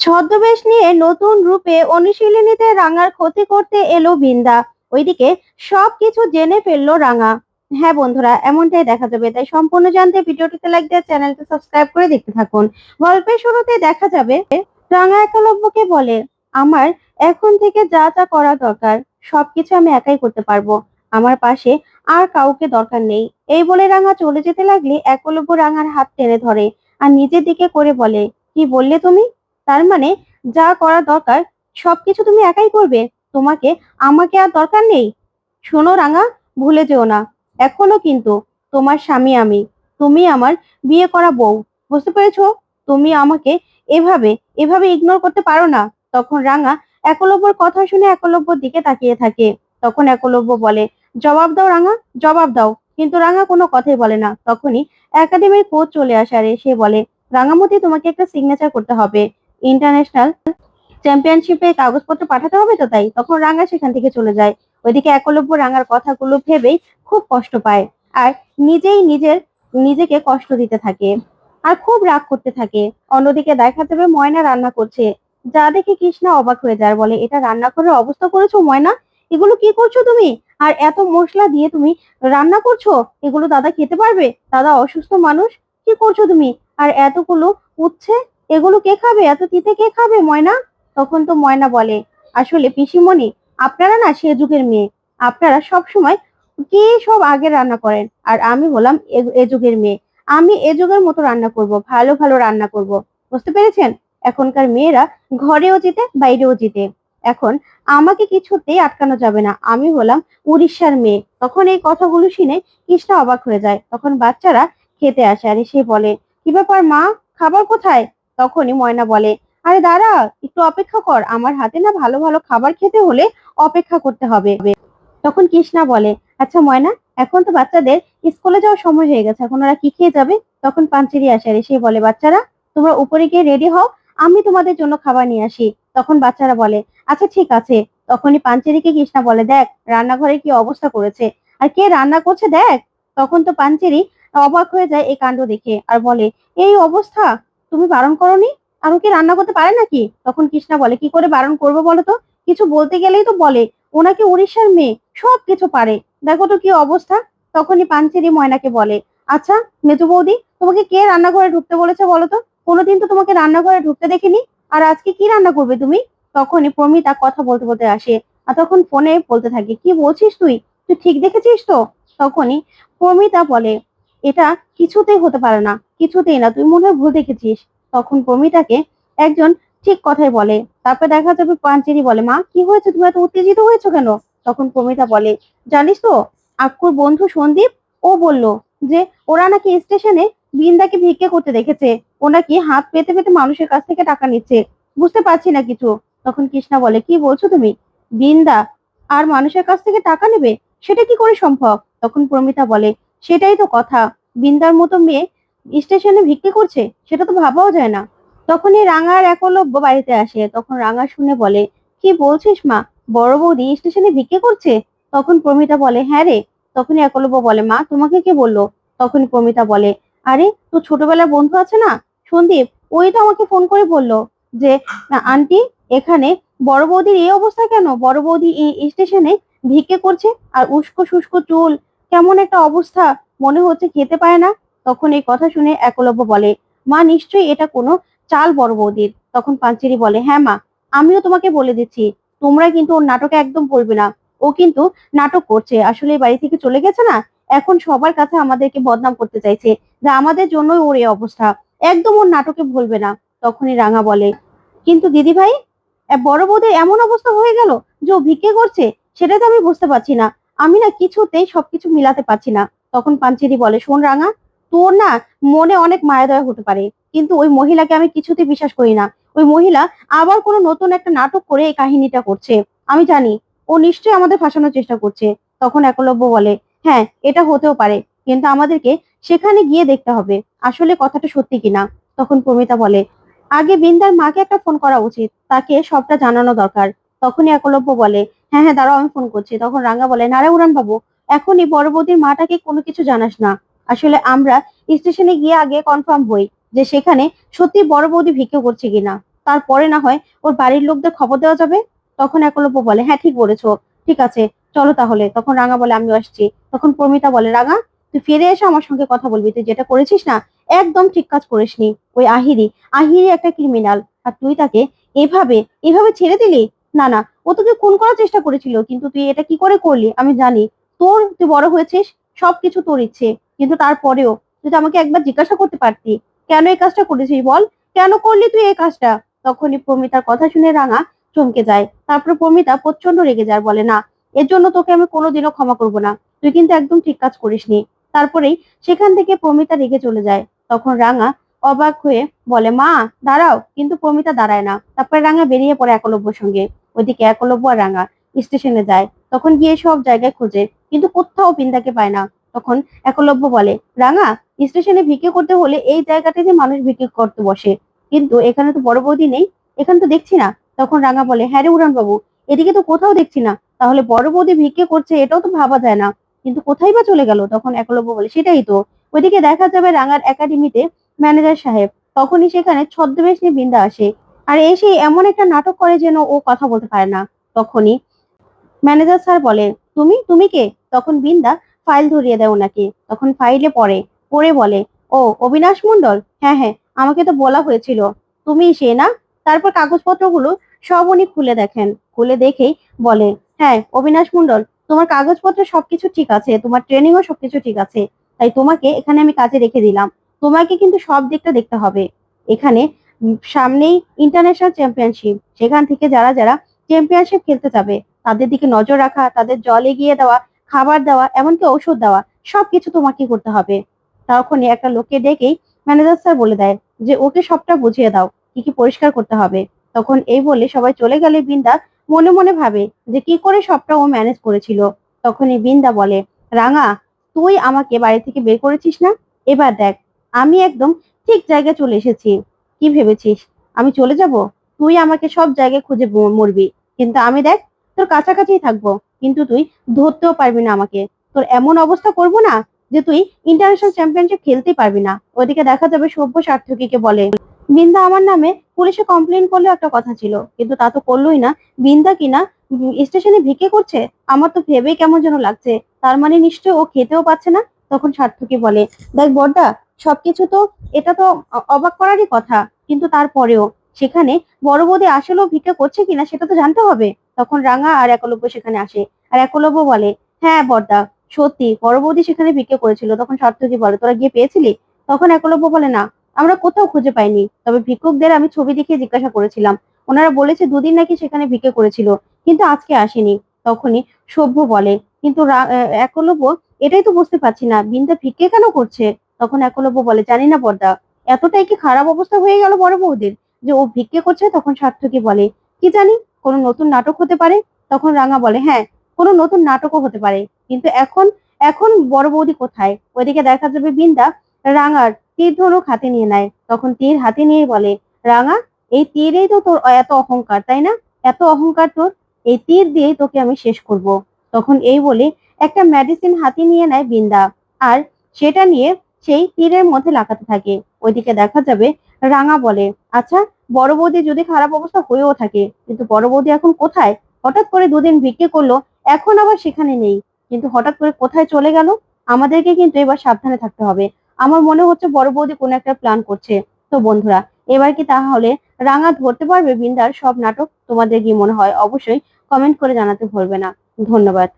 ছদ্মবেশ নিয়ে নতুন রূপে অনুশীলনীতে রাঙার ক্ষতি করতে এলো বিন্দা। ওইদিকে সবকিছু জেনে ফেলল রাঙা। হ্যাঁ বন্ধুরা, এমনটাই দেখা যাবে। তাই সম্পূর্ণ জানতে ভিডিওটিতে লাইক দিয়ে চ্যানেলটি সাবস্ক্রাইব করে দেখতে থাকুন। গল্পের শুরুতে দেখা যাবে, রাঙা একলব্যকে বলে, আমার এখন থেকে যা যা করা দরকার, সবকিছু আমি একাই করতে পারব। আমার পাশে আর কাউকে দরকার নেই। এই বলে রাঙা চলে যেতে লাগলে একলব্য রাঙার হাত টেনে ধরে আর নিজের দিকে করে বলে, কি বললে তুমি? তার মানে যা করা দরকার, সবকিছু তুমি একাই করবে। তোমাকে, আমাকে আর দরকার নেই। শোনো রাঙা, ভুলে যেও না। এখনও কিন্তু তোমার স্বামী আমি। তুমি আমার বিয়ে করা বউ। বুঝতে পেরেছ? তুমি আমাকে এভাবে এভাবে ইগনোর করতে পারো না। তখন রাঙা একলব্যর কথা শুনে একলব্যর দিকে তাকিয়ে থাকে। তখন একলব্য বলে, জবাব দাও রাঙা, জবাব দাও। কিন্তু রাঙা কোনো কথাই বলে না। তখনই একাডেমির কোচ চলে আসে আর সে বলে, রাঙামতি, তোমাকে একটা সিগনেচার করতে হবে। ইন্টারন্যাশনাল চ্যাম্পিয়নশিপে কাগজপত্র পাঠাতে হবে তো তাই? তখন রাঙা সেখান থেকে চলে যায়। ওইদিকে একলব্য রাঙার কথাগুলো ভেবেই খুব কষ্ট পায় আর নিজেই নিজের, নিজেকে কষ্ট দিতে থাকে আর খুব রাগ করতে থাকে। অন্যদিকে দেখা যাবে ময়না রান্না করছে। যা দেখে কৃষ্ণা অবাক হয়ে যায়, বলে, এটা রান্না করার অবস্থা করেছ ময়না? এগুলো কি করছ তুমি? আর এত মশলা দিয়ে তুমি রান্না করছ? এগুলো দাদা খেতে পারবে? দাদা অসুস্থ মানুষ, কি করছ তুমি? আর এতগুলো উচ্ছে এগুলো কে খাবে? এত তিতে কে খাবে ময়না? তখন তো ময়না বলে, আসলে পিসিমণি, আপনারা না সে যুগের মেয়ে। আপনারা সব সময় কি সব আগে রান্না করেন? আর আমি হলাম এ- যুগের মেয়ে। আমি এ যুগের মতো রান্না করব, ভালো ভালো রান্না করব। বুঝতে পেরেছেন? এখনকার মেয়েরা ঘরেও জিতে, বাইরেও জিতে। এখন আমাকে কিছুতেই আটকানো যাবে না। আমি হলাম উড়িষ্যার মেয়ে। তখন এই কথাগুলো শুনে কৃষ্ণা অবাক হয়ে যায়। তখন বাচ্চারা খেতে আসে, আর সে বলে, কি ব্যাপার মা? খাবার কোথায়? তখনই ময়না বলে, আরে দাঁড়া, একটু অপেক্ষা কর, আমার হাতে না ভালো ভালো খাবার খেতে হলে অপেক্ষা করতে হবে। তখন কৃষ্ণা বলে আচ্ছা ময়না, এখন তো বাচ্চাদের স্কুলে যাওয়ার সময় হয়ে গেছে, এখন ওরা কি খেয়ে যাবে? তখন পাঞ্চেরি আসে, আর এসে বলে, বাচ্চারা, তোমরা উপরে গিয়ে রেডি হও, আমি তোমাদের জন্য খাবার নিয়ে আসি। তখন বাচ্চারা বলে আচ্ছা ঠিক আছে। তখনই পাঞ্চেরিকে কৃষ্ণা বলে, দেখ, রান্নাঘরে কি অবস্থা করেছে, আর কে রান্না করছে দেখ? তখন তো পাঞ্চেরি অবাক হয়ে যায় এই কাণ্ড দেখে, আর বলে, এই অবস্থা তুমি বারণ করনি? ও কি রান্না করতে পারে নাকি? তখন কৃষ্ণা বলে, কি করে বারণ করব বলো তো? কিছু বলতে গেলেই তো বলে। ওনাকে উড়িষ্যার মেয়ে, সব কিছু পারে। দেখো তো কি অবস্থা। তখনই পাঞ্চেরি ময়নাকে বলে আচ্ছা মেজু বৌদি, তোমাকে কে রান্নাঘরে ঢুকতে বলেছে বলো তো? কোনোদিন তো তোমাকে রান্নাঘরে ঢুকতে দেখিনি। আর আজকে কি রান্না করবে তুমি? তখনই প্রমিতা কথা বলতে বলতে আসে। আর তখন ফোনে বলতে থাকে, কি বলছিস তুই? তুই ঠিক দেখেছিস তো? তখনই প্রমিতা বলে এটা কিছুতেই হতে পারে না, কিছুতেই না, তুই মনে হয় ভুল দেখেছিস। তখন প্রমিতাকে একজন ঠিক কথাই বলে, তারপর দেখা যাবে পাঞ্চেরি বলে, মা, কি হয়েছে? তুমি এত উত্তেজিত হয়েছো কেন? তখন প্রমিতা বলে, জানিস তো, আক্কুর বন্ধু সন্দীপ, ও বলল যে, ওরা নাকি স্টেশনে বিন্দাকে ভিক্ষে করতে দেখেছে। ও নাকি হাত পেতে পেতে মানুষের কাছ থেকে টাকা নিচ্ছে। বুঝতে পারছি না কিছু। তখন কৃষ্ণা বলে, কি বলছো তুমি? বিন্দা আর মানুষের কাছ থেকে টাকা নেবে? সেটা কি করে সম্ভব? তখন প্রমিতা বলে সেটাই তো কথা। বিন্দার মতো মেয়ে স্টেশনে ভিক্ষে করছে সেটা তো ভাবাও যায় না। তখনই রাঙার একলব্য বাড়িতে আসে। তখন রাঙা শুনে বলে কি বলছিস মা? বড় বৌদি স্টেশনে ভিক্ষে করছে? তখন প্রমিতা বলে হ্যাঁ রে। তখনই একলব্য বলে মা তোমাকে কে বলল? তখন প্রমিতা বলে আরে তোর ছোটবেলার বন্ধু আছে না? সন্দীপ ওই তো আমাকে ফোন করে বলল যে "না, আন্টি এখানে বড় বৌদির এই অবস্থা কেন? বড় বৌদি স্টেশনে ভিক্ষে করছে আর উস্কো শুষ্কো চুল কেমন একটা অবস্থা মনে হচ্ছে খেতে পায় না। তখন এই কথা শুনে একলব্য বলে, মা, নিশ্চয়ই এটা কোনো চাল বড় বৌদির। তখন পাঞ্চেরি বলে হ্যাঁ মা, আমিও তোমাকে বলে দিচ্ছি। তোমরা কিন্তু ওর নাটকে একদম পড়বে না। ও কিন্তু নাটক করছে। আসলে বাড়ি থেকে চলে গেছে না? এখন সবার কাছে আমাদেরকে বদনাম করতে চাইছে। যে আমাদের জন্যই ওর এই অবস্থা। একদম ওর নাটকে ভুলবে না। তখনই রাঙা বলে, কিন্তু দিদি ভাই বড় বৌদির এমন অবস্থা হয়ে গেল যে ও ভিক্ষে করছে? সেটা তো আমি বুঝতে পারছি না। আমি না কিছুতেই সবকিছু মিলাতে পারছি না। তখন পাঞ্চেরি বলে, শোন রাঙা, তোর না মনে অনেক মায়াদয় হতে পারে। কিন্তু ওই মহিলাকে আমি কিছুতে বিশ্বাস করি না। ওই মহিলা আবার কোনো নতুন একটা নাটক করে এই কাহিনীটা করছে। আমি জানি, ও নিশ্চয়ই আমাদের ফাঁসানোর চেষ্টা করছে। তখন একলব্য বলে হ্যাঁ এটা হতেও পারে, কিন্তু আমাদেরকে সেখানে গিয়ে দেখতে হবে, আসলে কথাটা সত্যি কিনা? তখন প্রমিতা বলে, আগে বিন্দার মাকে একটা ফোন করা উচিত, তাকে সবটা জানানো দরকার। তখনই একলব্য বলে হ্যাঁ হ্যাঁ দাঁড়াও, আমি ফোন করছি। তখন রাঙ্গা বলে নারে উড়ান বাবু, এখনই বৌদির মাটাকে কোনো কিছু জানাস না। আসলে আমরা স্টেশনে গিয়ে আগে কনফার্ম হই যে সেখানে সত্যি বড় বৌদি ভিক্ষে করছে কিনা। তারপরে না হয় ওর বাড়ির লোকদের খবর দেওয়া যাবে? তখন একলব্য বলে হ্যাঁ ঠিক বলেছ, ঠিক আছে, চলো তাহলে। তখন রাঙা বলে আমি আসছি। তখন প্রমিতা বলে রাঙা তুই ফিরে এসে আমার সঙ্গে কথা বলবি। তুই যেটা করেছিস না, একদম ঠিক কাজ করিসনি। ওই আহিরি আহিরি একটা ক্রিমিনাল আর তুই তাকে এভাবে এভাবে ছেড়ে দিলি? না না, ও তোকে খুন করার চেষ্টা করেছিল, কিন্তু তুই এটা কি করে করলি? আমি জানি। তোর তুই বড় হয়েছিস, সবকিছু তোর ইচ্ছে। কিন্তু তারপরেও, তুই আমাকে একবার জিজ্ঞাসা করতে পারতি, কেন এই কাজটা করেছিস বল? কেন করলি তুই এই কাজটা? তখনই প্রমিতার কথা শুনে রাঙা চমকে যায়। তারপর প্রমিতা প্রচণ্ড রেগে যায়, বলে, না, এর জন্য তোকে আমি কোনোদিনও ক্ষমা করব না। তুই কিন্তু একদম ঠিক কাজ করিসনি। তারপরেই সেখান থেকে প্রমিতা রেগে চলে যায়। তখন রাঙা অবাক হয়ে বলে, মা, দাঁড়াও। কিন্তু প্রমিতা দাঁড়ায় না। তারপরে রাঙা বেরিয়ে পড়ে একলব্যর সঙ্গে। ওইদিকে একলব্য রাঙা স্টেশনে যায়। তখন গিয়ে সব জায়গায় খোঁজে, কিন্তু কোথাও বিন্দাকে পায় না। তখন একলব্য বলে, রাঙা, স্টেশনে ভিক্ষে করতে হলে এই জায়গাটাতে মানুষ ভিক্ষে করতে বসে। কিন্তু এখানে তো বড় বৌদি নেই, এখানে তো দেখছি না। তখন রাঙা বলে হ্যাঁ রে উড়ান বাবু এদিকে তো কোথাও দেখছি না। তাহলে বড় বৌদি ভিক্ষে করছে এটাও তো ভাবা যায় না। কিন্তু কোথায় বা চলে গেল? তখন একলব্য বলে, সেটাই তো। ওইদিকে দেখা যাবে রাঙার একাডেমিতে ম্যানেজার সাহেব। তখনই সেখানে ছদ্মবেশ নিয়ে বিন্দা আসে। আর এসে এমন একটা নাটক করে যেন ও কথা বলতে পারে না। তখনই ম্যানেজার স্যার বলে, তুমি তুমি কে? তখন বিন্দা ফাইল ধরিয়ে দেয় ওনাকে। তখন ফাইলে পড়ে পড়ে বলে, ও, অবিনাশ মন্ডল হ্যাঁ হ্যাঁ আমাকে তো বলা হয়েছিল। তুমি সে না? তারপর কাগজপত্রগুলো সব উনি খুলে দেখেন। খুলে দেখেই বলে হ্যাঁ অবিনাশ মন্ডল তোমার কাগজপত্র সবকিছু ঠিক আছে, তোমার ট্রেনিংও সবকিছু ঠিক আছে। তাই তোমাকে এখানে আমি কাজে রেখে দিলাম। তোমাকে কিন্তু সব দিকটা দেখতে হবে। এখানে সামনেই ইন্টারন্যাশনাল চ্যাম্পিয়নশিপ সেখান থেকে যারা যারা চ্যাম্পিয়নশিপ খেলতে যাবে, তাদের দিকে নজর রাখা, তাদের জল এগিয়ে দেওয়া, খাবার দেওয়া, এমনকি ওষুধ দেওয়া, সবকিছু তোমাকে করতে হবে। তখনই একটা লোককে ডেকেই ম্যানেজার স্যার বলে দেয় যে, ওকে সবটা বুঝিয়ে দাও, কি কি পরিষ্কার করতে হবে? তখন এই বলে সবাই চলে গেলে বিন্দা মনে মনে ভাবে যে, কি করে সবটা ও ম্যানেজ করেছিল। তখনই বিন্দা বলে, রাঙা, তুই আমাকে বাড়ি থেকে বের করেছিস না? এবার দেখ, আমি একদম ঠিক জায়গায় চলে এসেছি। কি ভেবেছিস? আমি চলে যাব? তুই আমাকে সব জায়গায় খুঁজে মরবি। কিন্তু আমি দেখ, তোর কাছাকাছি থাকব। কিন্তু তুই ধরতেও পারবি না আমাকে। তোর এমন অবস্থা করব না যে তুই ইন্টারন্যাশনাল চ্যাম্পিয়নশিপ খেলতে পারবি না। ওদিকে দেখা যাবে সভ্য সার্থকীকে বলে। বিন্দা আমার নামে পুলিশে কমপ্লেন করলেও একটা কথা ছিল। কিন্তু তা তো করলোই না। বিন্দা কিনা স্টেশনে ভিকে করছে? আমার তো ভেবেই কেমন যেন লাগছে। তার মানে নিশ্চয় ও খেতেও পাচ্ছে না? তখন সার্থকী বলে, দেখ বড়দা সবকিছু তো এটা তো অবাক করারই কথা। কিন্তু তারপরেও সেখানে বড় বৌদি আসলেও ভিক্ষা করছে কিনা সেটা তো জানতে হবে। তখন রাঙা আর একলব্য সেখানে আসে। আর একলব্য বলে হ্যাঁ বড়দা সত্যি বড় বৌদি সেখানে ভিক্ষে করেছিল। তখন সার্থকী বলে, তোরা গিয়ে পেয়েছিলি? তখন একলব্য বলে, না, আমরা কোথাও খুঁজে পাইনি। তবে ভিক্ষুকদের আমি ছবি দেখিয়ে জিজ্ঞাসা করেছিলাম। ওনারা বলেছে দুদিন নাকি সেখানে ভিক্ষে করেছিল, কিন্তু আজকে আসেনি। তখনই সভ্য বলে, কিন্তু একলব্য, এটাই তো বুঝতে পারছি না। বিন্দা ভিক্ষে কেন করছে? তখন একলব্য বলে, জানি না বর্দা, এতটাই কি খারাপ অবস্থা হয়ে গেল বড় বৌদির যে ও ভিক্ষে করছে, তখন সার্থকী বলে, কি জানি, কোনো নতুন নাটক হতে পারে? তখন রাঙা বলে হ্যাঁ কোনো নতুন নাটকও হতে পারে, কিন্তু এখন এখন বড় বৌদি কোথায়? ওইদিকে দেখা যাবে বিন্দা রাঙার তীর ধনুক হাতে নিয়ে নেয়। তখন তীর হাতে নিয়ে বলে, রাঙা, এই তীরেই তো তোর এত অহংকার, তাই না? এত অহংকার তোর, এই তীর দিয়েই তোকে আমি শেষ করব। তখন এই বলে একটা মেডিসিন হাতে নিয়ে নেয় বিন্দা। আর সেটা নিয়ে সেই তীরের মধ্যে লাগাতে থাকে। ওইদিকে দেখা যাবে রাঙা বলে। আচ্ছা বড় বৌদি যদি খারাপ অবস্থা হয়েও থাকে, কিন্তু বড় বৌদি এখন কোথায়? হঠাৎ করে দুদিন ভিক্ষে করল, এখন আবার সেখানে নেই। কিন্তু হঠাৎ করে কোথায় চলে গেল? আমাদেরকে কিন্তু এবার সাবধানে থাকতে হবে। আমার মনে হচ্ছে বড় বৌদি কোনো একটা প্ল্যান করছে। তো বন্ধুরা, এবার কি তাহলে রাঙা ধরতে পারবে বিন্দার সব নাটক? তোমাদের কি মনে হয়? অবশ্যই কমেন্ট করে জানাতে ভুলবে না। ধন্যবাদ।